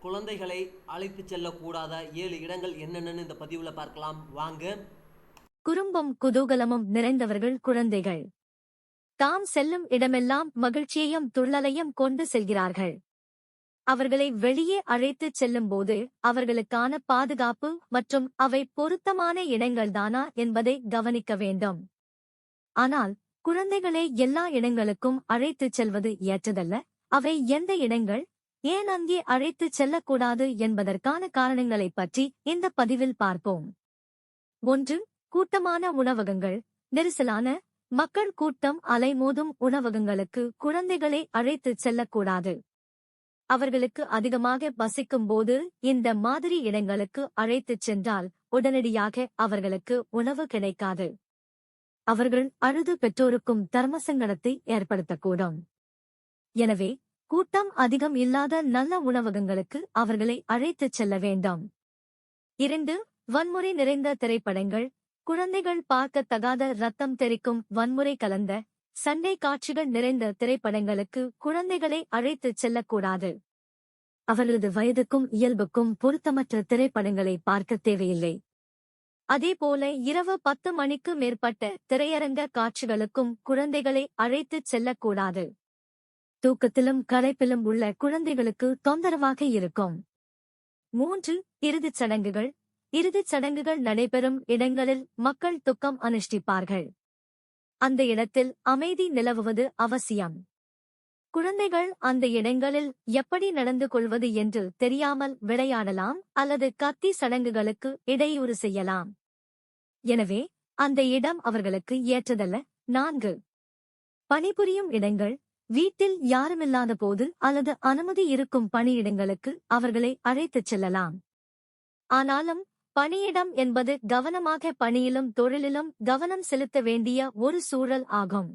குழந்தைகளை அழைத்து செல்லக்கூடாத ஏழு இடங்கள் என்னென்னு இந்த பதிவில் பார்க்கலாம். வாங்க. குறும்பும் குதூகலமும் நிறைந்தவர்கள் குழந்தைகள். தாம் செல்லும் இடமெல்லாம் மகிழ்ச்சியையும் துள்ளலையும் கொண்டு செல்கிறார்கள். அவர்களை வெளியே அழைத்துச் செல்லும்போது அவர்களுக்கான பாதுகாப்பு மற்றும் அவை பொருத்தமான இடங்கள்தானா என்பதை கவனிக்க வேண்டும். ஆனால் குழந்தைகளை எல்லா இடங்களுக்கும் அழைத்துச் செல்வது ஏற்றதல்ல. அவை எந்த இடங்கள் ஏன் அங்கே அழைத்துச் செல்லக்கூடாது என்பதற்கான காரணங்களைப் பற்றி இந்த பதிவில் பார்ப்போம். ஒன்று கூட்டமான உணவகங்கள். நெரிசலான மக்கள் கூட்டம் அலைமோதும் உணவகங்களுக்கு குழந்தைகளை அழைத்துச் செல்லக்கூடாது. அவர்களுக்கு அதிகமாக பசிக்கும் போது இந்த மாதிரி இடங்களுக்கு அழைத்துச் சென்றால் உடனடியாக அவர்களுக்கு உணவு கிடைக்காது. அவர்கள் அழுது பெற்றோருக்கும் தர்மசங்கடத்தை ஏற்படுத்தக்கூடும். எனவே கூட்டம் அதிகம் இல்லாத நல்ல உணவகங்களுக்கு அவர்களை அழைத்துச் செல்ல வேண்டாம். இரண்டு வன்முறை நிறைந்த திரைப்படங்கள். குழந்தைகள் பார்க்கத்தகாத ரத்தம் தெறிக்கும் வன்முறை கலந்த சண்டை காட்சிகள் நிறைந்த திரைப்படங்களுக்கு குழந்தைகளை அழைத்துச் செல்லக்கூடாது. அவர்களது வயதுக்கும் இயல்புக்கும் பொருத்தமற்ற திரைப்படங்களை பார்க்க தேவையில்லை. அதேபோல இரவு பத்து மணிக்கு மேற்பட்ட திரையரங்க காட்சிகளுக்கும் குழந்தைகளை அழைத்துச் செல்லக்கூடாது. தூக்கத்திலும் கரைப்பிலும் உள்ள குழந்தைகளுக்கு தொந்தரவாக இருக்கும். மூன்று இறுதிச் சடங்குகள். இறுதிச் சடங்குகள் நடைபெறும் இடங்களில் மக்கள் துக்கம் அனுஷ்டிப்பார்கள். அந்த இடத்தில் அமைதி நிலவுவது அவசியம். குழந்தைகள் அந்த இடங்களில் எப்படி நடந்து கொள்வது என்று தெரியாமல் விளையாடலாம் அல்லது கத்தி சடங்குகளுக்கு இடையூறு செய்யலாம். எனவே அந்த இடம் அவர்களுக்கு ஏற்றதல்ல. நான்கு பணிபுரியும் இடங்கள். வீட்டில் யாருமில்லாத போது அல்லது அனுமதி இருக்கும் பணியிடங்களுக்கு அவர்களை அழைத்துச் செல்லலாம். ஆனாலும் பணியிடம் என்பது கவனமாக பணியிலும் தொழிலிலும் கவனம் செலுத்த வேண்டிய ஒரு சூழல் ஆகும்.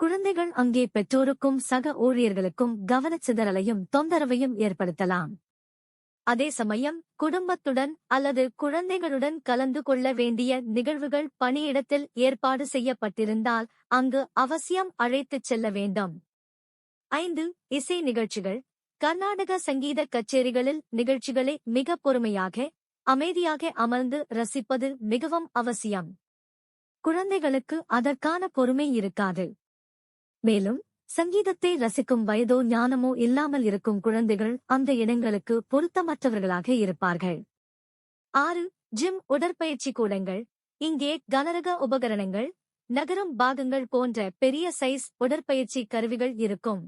குழந்தைகள் அங்கே பெற்றோருக்கும் சக ஊழியர்களுக்கும் கவனச்சிதறலையும் தொந்தரவையும் ஏற்படுத்தலாம். அதே சமயம் குடும்பத்துடன் அல்லது குழந்தைகளுடன் கலந்து கொள்ள வேண்டிய நிகழ்வுகள் பணியிடத்தில் ஏற்பாடு செய்யப்பட்டிருந்தால் அங்கு அவசியம் அழைத்துச் செல்ல வேண்டும். ஐந்து இசை நிகழ்ச்சிகள். கர்நாடக சங்கீத கச்சேரிகளில் நிகழ்ச்சிகளை மிக பொறுமையாக அமைதியாக அமர்ந்து ரசிப்பது மிகவும் அவசியம். குழந்தைகளுக்கு அதற்கான பொறுமை இருக்காது. மேலும் சங்கீதத்தை ரசிக்கும் வயதோ ஞானமோ இல்லாமல் இருக்கும் குழந்தைகள் அந்த இடங்களுக்கு பொருத்தமற்றவர்களாக இருப்பார்கள். ஆறு ஜிம் உடற்பயிற்சி கூடங்கள். இங்கே கனரக உபகரணங்கள் நகரும் பாகங்கள் போன்ற பெரிய சைஸ் உடற்பயிற்சி கருவிகள் இருக்கும்.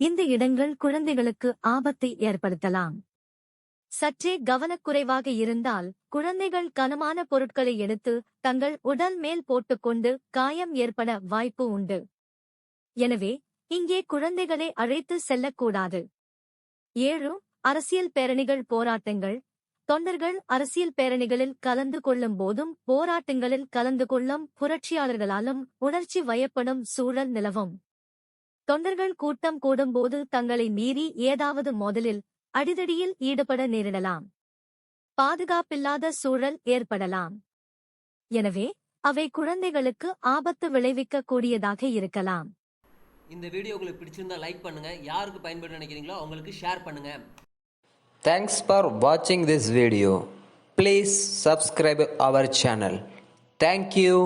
இந்த இடங்கள் குழந்தைகளுக்கு ஆபத்தை ஏற்படுத்தலாம். சற்றே கவனக்குறைவாக இருந்தால் குழந்தைகள் கனமான பொருட்களை எடுத்து தங்கள் உடல் மேல் போட்டுக்கொண்டு காயம் ஏற்பட வாய்ப்பு உண்டு. எனவே இங்கே குழந்தைகளை அழைத்து செல்லக்கூடாது. ஏழு அரசியல் பேரணிகள் போராட்டங்கள். தொண்டர்கள் அரசியல் பேரணிகளில் கலந்து கொள்ளும் போதும் போராட்டங்களில் கலந்து கொள்ளும் புரட்சியாளர்களாலும் உணர்ச்சி வயப்படும் சூழல் நிலவும். தொண்டர்கள் கூட்டம் கூடும்போது தங்களை மீறி ஏதாவது மோதலில் அடிதடியில் ஈடுபட நேரிடலாம். பாதுகாப்பில்லாத சூழல் ஏற்படலாம். எனவே அவை குழந்தைகளுக்கு ஆபத்து விளைவிக்கக் கூடியதாக இருக்கலாம். இந்த வீடியோ உங்களுக்கு பிடிச்சிருந்தா லைக் பண்ணுங்கள் யாருக்கு பயன்படும் நினைக்கிறீங்களோ அவங்களுக்கு ஷேர் பண்ணுங்கள் தேங்க்ஸ் ஃபார் வாட்சிங் this video please subscribe our channel thank you